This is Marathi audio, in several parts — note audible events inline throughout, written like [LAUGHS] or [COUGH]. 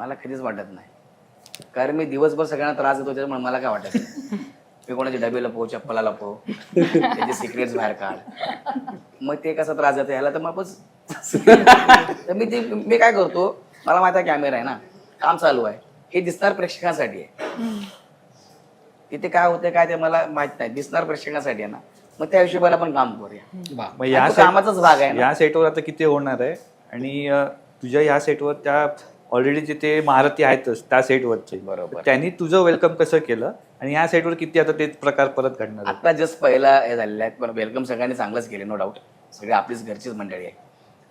मला कधीच वाटत नाही. कारण मी दिवसभर सगळ्यांना त्रास देतो त्याच्यामुळे मला काय वाटत नाही. मी कोणाचे डबे लपव चप्पला लपव त्याचे सिक्रेट्स बाहेर काढ. मग ते कसा त्रास देतं ह्याला तर मग तर मी ते मी काय करतो मला माहिती आहे कॅमेरा आहे ना काम चालू आहे. हे दिसणार प्रेक्षकांसाठी आहे. तिथे काय होतं काय ते मला माहीत नाही. दिसणार प्रेक्षकांसाठी आहे ना. मग त्या हिशोबाने आपण काम करूया. मग या कामाचाच भाग आहे या सेटवर आता किती होणार आहे? आणि तुझ्या ह्या सेटवर त्या ऑलरेडी जिथे महारथी आहेतच त्या सेटवरचे बरोबर. त्यांनी तुझं वेलकम कसं केलं आणि या सेटवर किती आता तेच प्रकार परत घडणार? आता जस्ट पहिला हे झालेलं आहे पण वेलकम सगळ्यांनी चांगलंच केले नो डाऊट सगळे आपलीच घरचीच मंडळी आहे.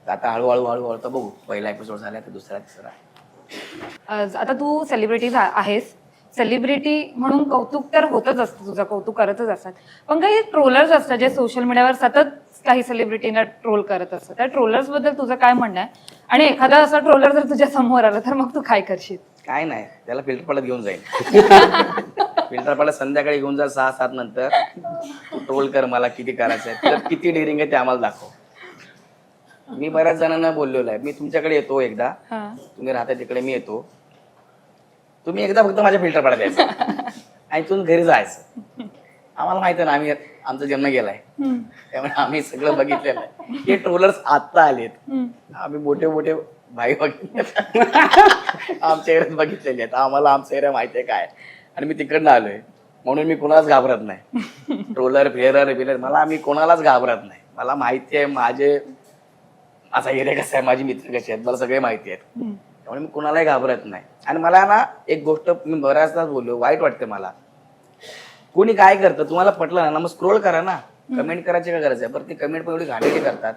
तर आता हळूहळू हळूहळू तर बघू. पहिला एपिसोड झाला तर दुसरा तिसरा. आज- आता तू सेलिब्रिटी आहेस. सेलिब्रिटी म्हणून कौतुक तर होतच असतं तुझं कौतुक करतच असतात. पण काही ट्रोलर्स असतात जे सोशल मीडियावर सतत काही सेलिब्रिटीना ट्रोल करत असतात. त्या ट्रोलर्सबद्दल तुझं काय म्हणणं आहे? आणि एखादा असा ट्रोलर जर तुझ्या समोर आला तर मग तू काय करशील? काय नाही. त्याला फिल्टर पाडत घेऊन जाईल. [LAUGHS] फिल्टर पाडत संध्याकाळी घेऊन जा सहा सात नंतर. ट्रोल कर मला किती करायचं आहे तुला किती डेअरिंग आहे ते आम्हाला दाखव. मी बऱ्याच जणांना बोललेलो आहे. मी तुमच्याकडे येतो एकदा. हा. तुम्ही राहता तिकडे मी येतो. तुम्ही एकदा फक्त माझ्या फिल्टर पाडत आणि तुम्ही घरी जायचं. आम्हाला माहिती आहे ना आम्ही आमचा जन्म गेलाय. त्यामुळे आम्ही सगळं बघितलेलं आहे. हे ट्रोलर्स आत्ता आलेत. आम्ही मोठे मोठे भाई बघितले [LAUGHS] आमच्या एरियात बघितलेले आहेत. आम्हाला आमचा एरिया माहिती आहे काय. आणि मी तिकडनं आलोय. म्हणून मी कोणालाच घाबरत नाही. [LAUGHS] ट्रोलर फेरर बिलर मला मी कोणालाच घाबरत नाही. मला माहिती आहे माझे माझा एरिया कसा आहे माझी मित्र कसे आहेत मला सगळे माहिती आहेत. त्यामुळे मी कुणालाही घाबरत नाही. आणि मला ना एक गोष्ट मी बऱ्याचदा बोललो वाईट वाटते मला. कोणी काय करतं तुम्हाला पटलं ना मग स्क्रोल करा ना. कमेंट करायची काय गरज आहे? बरं ती कमेंट पण एवढी घाणेरडी करतात.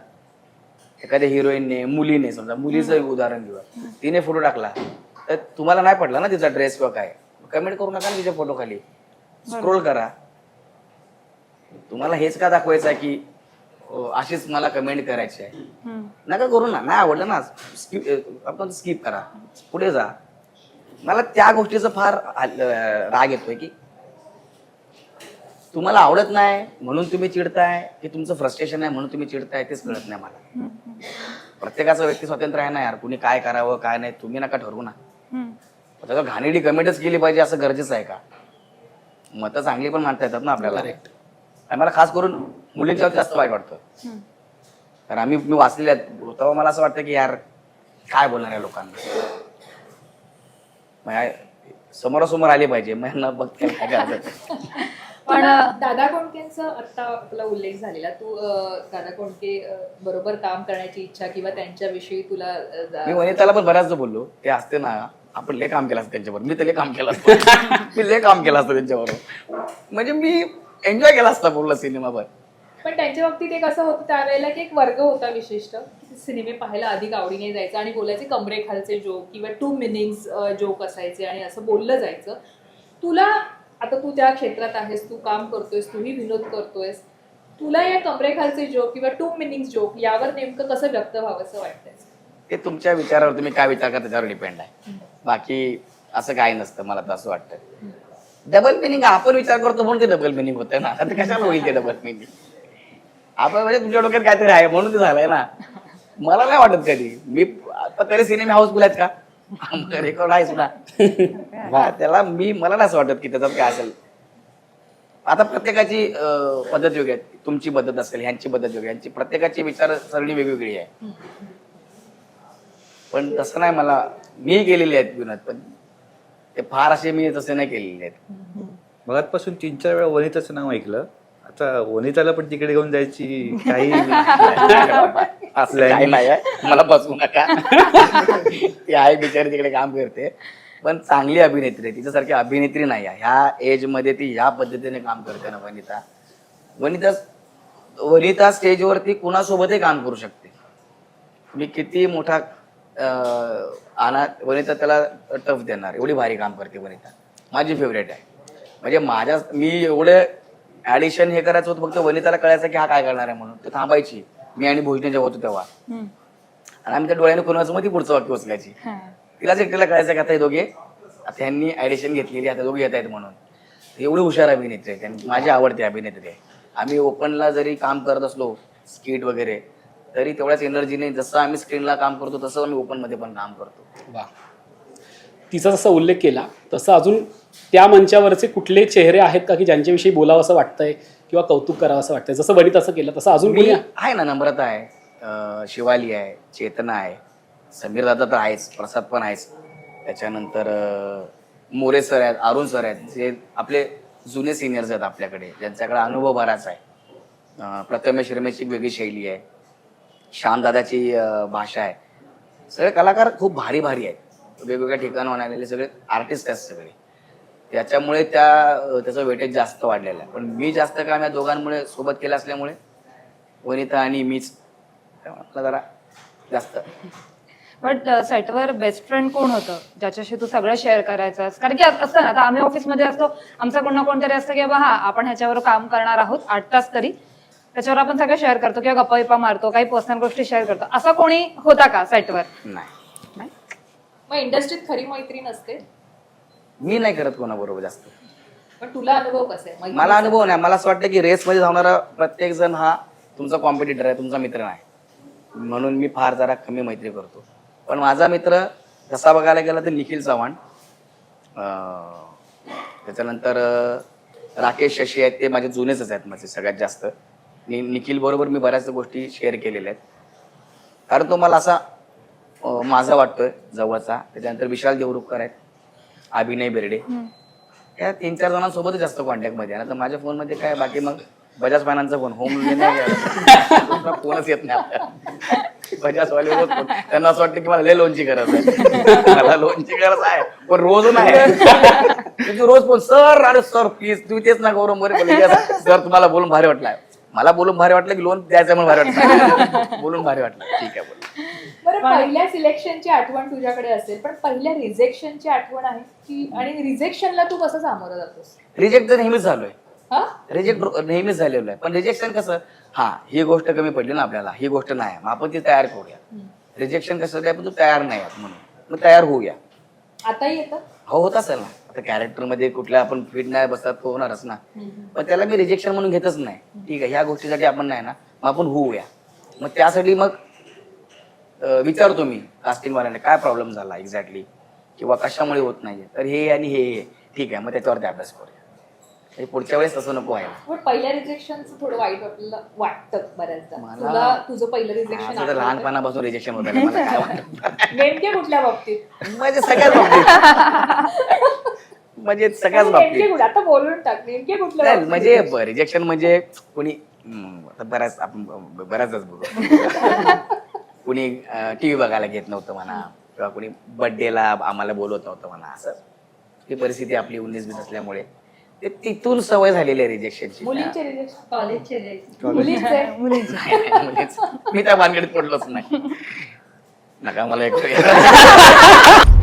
एखाद्या हिरोईनने मुलीने समजा मुलीचं उदाहरण घेऊया. तिने फोटो टाकला. तर तुम्हाला नाही पटला ना तिचा ड्रेस किंवा काय? कमेंट करू नका ना तिच्या फोटो खाली. स्क्रोल करा. तुम्हाला हेच का दाखवायचं आहे की अशीच मला कमेंट करायची आहे. नका करू ना नाही आवडलं ना स्किप आपण स्किप करा. पुढे जा. मला त्या गोष्टीचा फार राग येतोय की तुम्हाला आवडत नाही म्हणून तुम्ही चिडताय की तुमचं फ्रस्ट्रेशन आहे म्हणून तुम्ही चिडताय तेच कळत नाही मला. प्रत्येकाचं व्यक्ती स्वातंत्र्य आहे ना यार कुणी काय करावं काय नाही तुम्ही नका ठरवू ना. त्याच्यावर घाणेरडी कमेंटच केली पाहिजे असं गरजेचं आहे का? मतं चांगली पण मांडता येतात ना आपल्याला. आणि मला खास करून मुलींच्यावर जास्त वाईट वाटतं. हम्म. तर आम्ही मी वाचलेले आहेत. तेव्हा मला असं वाटतं की यार काय बोलणार आहे लोकांना? मग या- समोरासमोर आले पाहिजे. मग न बघते काय करायचं [LAUGHS] पण दादा कोंडकेंचा आता आपला उल्लेख झालेला. तू अं, दादा कोंडके अं, बरोबर काम करण्याची इच्छा किंवा त्यांच्याविषयी तुला अं, जा- मी वनिताला पण बऱ्याचदा बोललो. ते असते ना आपण लय काम केलं असतं त्यांच्याबरोबर. मी तर लय काम केलं असतं. [LAUGHS] मी लय काम केलं असतं त्यांच्याबरोबर. म्हणजे मी एन्जॉय केला असता पूर्ण सिनेमावर पण त्यांच्या बाबतीत एक असं होतं त्यावेळेला की एक वर्ग होता विशिष्ट. की सिनेमे पाहायला अधिक आवडीने जायचं आणि बोलायचे कमरेखालचे जोक किंवा टू मिनिंग्स जोक असायचे आणि असं बोललं जायचं. तुला आता तू त्या क्षेत्रात आहेस तू काम करतोयस तूही विनोद करतोयस. तुला या कमरेखालचे जोक किंवा टू मिनिंग्स जोक यावर नेमकं कसं व्यक्त व्हावं असं वाटतंय? ते तुमच्या विचारावर तुम्ही काय विचार करता त्याच्यावर डिपेंड आहे. बाकी असं काही नसतं मला तर असं वाटतं डबल मिनिंग आपण विचार करतो म्हणून ते डबल मिनिंग होतं ना. आता कशाला होईल ते डबल मिनिंग आपण म्हणजे तुमच्या डोक्यात काहीतरी आहे म्हणून ते झालंय ना. मला नाही वाटत कधी. मी आता तरी सिनेमे हाऊसफुल आहेत का? रेकॉर्ड आहेच ना. [LAUGHS] हा, त्याला मी मला नाही असं वाटत की त्याच्यात काय असेल. आता प्रत्येकाची पद्धत वेगळी आहे. तुमची पद्धत असेल ह्यांची पद्धत वेगळी ह्यांची प्रत्येकाची विचारसरणी वेगवेगळी आहे. पण तसं नाही मला मी केलेले आहेत विनोद पण ते फार असे मी तसे नाही केलेले आहेत. मगातपासून तीन चार वेळा वनिताचं नाव ऐकलं. आता वनिताला पण तिकडे घेऊन जायची काही [LAUGHS] असं काही नाही. आहे. मला बसवू नका. ती आहे बिचारी तिकडे काम करते. पण चांगली अभिनेत्री आहे. तिच्यासारखी अभिनेत्री नाही आहे. ह्या एजमध्ये ती ह्या पद्धतीने काम करते ना वनिता. वनिता वनिता स्टेजवरती कुणासोबतही काम करू शकते. मी किती मोठा अं, आणा वनिता त्याला टफ देणार. एवढी भारी काम करते वनिता. माझी फेवरेट आहे. म्हणजे माझ्या मी एवढे ऍडिशन हे करायचं होतं फक्त वनिताला कळायचं की हा काय करणार आहे म्हणून. ते थांबायची. मी आणि भोजने जेव्हा होतो तेव्हा. आणि आम्ही त्या डोळ्याने कोणाचं मग ती पुढचं वाक्य उचलायची. हा. तिलाच एकट्याला कळायचं की आता हे दोघे आता ह्यांनी ऍडिशन घेतलेली आता दोघे येत आहेत म्हणून. एवढी हुशार अभिनेत्री आहे त्यांनी माझी आवडते अभिनेत्री. आहे आम्ही ओपनला जरी काम करत असलो स्किट वगैरे तरी तेवढ्याच एनर्जीने जसं आम्ही स्क्रीनला काम करतो तसं आम्ही ओपनमध्ये पण काम करतो. वा तिचा जसा उल्लेख केला तसं अजून त्या मंचावरचे कुठले चेहरे आहेत का की ज्यांच्याविषयी बोलावं असं वाटतंय किंवा कौतुक करावं असं वाटतंय? जसं बनी तसं केलं तसं अजून कोणी आहे? आहे ना नम्रता आहे. अं, शिवाली आहे चेतना आहे. समीर दादा तर आहेच प्रसाद पण आहेच. त्याच्यानंतर अं, मोरे सर आहेत अरुण सर आहेत जे आपले जुने सिनियर्स आहेत आपल्याकडे ज्यांच्याकडे अनुभव बराच आहे. अं, प्रथमेश रमेशची एक वेगळी शैली आहे. श्यामदादाची अं, भाषा आहे. सगळे कलाकार खूप भारी भारी आहेत. वेगवेगळ्या ठिकाणाहून आलेले सगळे आर्टिस्ट आहेत सगळे. त्याच्यामुळे त्या त्याचं वेटेज जास्त वाढलेलं आहे. पण मी जास्त काम या दोघांमुळे सोबत केलं असल्यामुळे वनिता आणि मीच मला जरा जास्त. बट सेटवर बेस्ट फ्रेंड कोण होतं? ज्याच्याशी तू सगळं शेअर करायचंस? कारण की असतं ना आता आम्ही ऑफिसमध्ये असतो आमचा कोण ना कोणतरी असतं की बाबा हा आपण ह्याच्यावर काम करणार आहोत आठ तास तरी. त्याच्यावर आपण सगळं शेअर करतो किंवा गप्पा विप्पा मारतो काही पर्सनल गोष्टी शेअर करतो. असा कोणी होता का सेटवर? नाही. मग इंडस्ट्रीत खरी मैत्रीण असते मी नाही करत कोणाबरोबर जास्त. पण तुला अनुभव कसा आहे? मला अनुभव नाही. मला असं वाटतं की रेसमध्ये धावणारा प्रत्येक जण हा तुमचा कॉम्पिटिटर आहे तुमचा मित्र नाही. म्हणून मी फार जरा कमी मैत्री करतो. पण माझा मित्र तसा बघायला गेला तर निखिल चव्हाण. अं, त्याच्यानंतर अं, राकेश शशी आहेत ते माझे जुनेच आहेत माझे सगळ्यात जास्त. नि निखिल बरोबर मी बऱ्याच गोष्टी शेअर केलेल्या आहेत. कारण तो मला असा अं, माझा वाटतोय जवळचा. त्याच्यानंतर विशाल देवरुखकर आहेत. अभिनय बेर्डे. या तीन चार जणांसोबतच जास्त कॉन्टॅक्टमध्ये आहे. ना तर माझ्या फोनमध्ये काय बाकी मग बजाज फायनान्सचा फोन. होम फोनच येत नाही आपल्याला. बजाज वाले रोज phone. त्यांना असं वाटतं की मला लय लोनची गरज आहे. मला लोनची गरज आहे. पण रोज नाही. म्हणजे रोज फोन सर अरे सर प्लीज तुम्ही तेच ना गौरव मोरे सर तुम्हाला बोलून भारी वाटलाय मला बोलून भारी वाटलं की लोन द्यायचं म्हणून भारी वाटलं. [LAUGHS] बोलून भारी वाटलं. ठीक आहे बोल. बरं पहिल्या सिलेक्शनची आठवण तुझ्याकडे असेल पण पहिल्या रिजेक्शनची आठवण आहे की आणि रिजेक्शनला तू कसं सामोरं जातोस? रिजेक्ट तर नेहमीच झालोय. हा? रिजेक्ट नेहमीच झालेलं आहे. पण रिजेक्शन कसं? हा ही गोष्ट कमी पडली ना आपल्याला. ही गोष्ट नाही. आहे. मग आपण ती तयार करूया. रिजेक्शन कसं काय पण तू तयार नाही आहात म्हणून. मग तयार होऊया. आताही येतं. हो होत असेल ना. आता कॅरेक्टरमध्ये कुठल्या आपण फिट नाही बसतात तो होणारच ना. पण त्याला मी रिजेक्शन म्हणून घेतच नाही. ठीक आहे ह्या गोष्टीसाठी आपण नाही ना मग आपण होऊया मग त्यासाठी मग अं, विचारतो मी कास्टिंग वाल्याने काय प्रॉब्लेम झाला एक्झॅक्टली किंवा कशामुळे होत नाहीये? तर हे आणि हे हे. ठीक आहे मग त्याच्यावरती अभ्यास करूया. हे पुढच्या वेळेस तसं नको आहे पण पहिल्या रिजेक्शनचं थोडं वाईट आपल्याला वाटतं बऱ्याचदा. मला- तुला तुझं पहिलं माझं तर रिजेक्शन लहानपणापासून रिजेक्शन होत आहे मला काय वाटत नेमके कुठल्या बाबतीत? म्हणजे सगळ्याच बाबतीत. म्हणजे सगळ्याच नेमके बाबतीत. कुठे? आता बोलून टाक नेमके कुठल्या नाही, बाबतीत? म्हणजे रिजेक्शन म्हणजे कोणी हम्म, आता बऱ्याच आपण ब- बऱ्याचच बघू. कुणी टीव्ही बघायला घेत नव्हतं म्हणा किंवा कुणी बर्थडेला आम्हाला बोलवत नव्हतं म्हणा असं. ही परिस्थिती आपली उन्नीस बीस असल्यामुळे. ते तिथून सवय झालेली आहे रिजेक्शनची मुलींचे रिजेक्शन कॉलेजचे मुलींचे. [LAUGHS] [LAUGHS] मी त्या भानगडीत पडलोच नाही. नका मला एक [LAUGHS]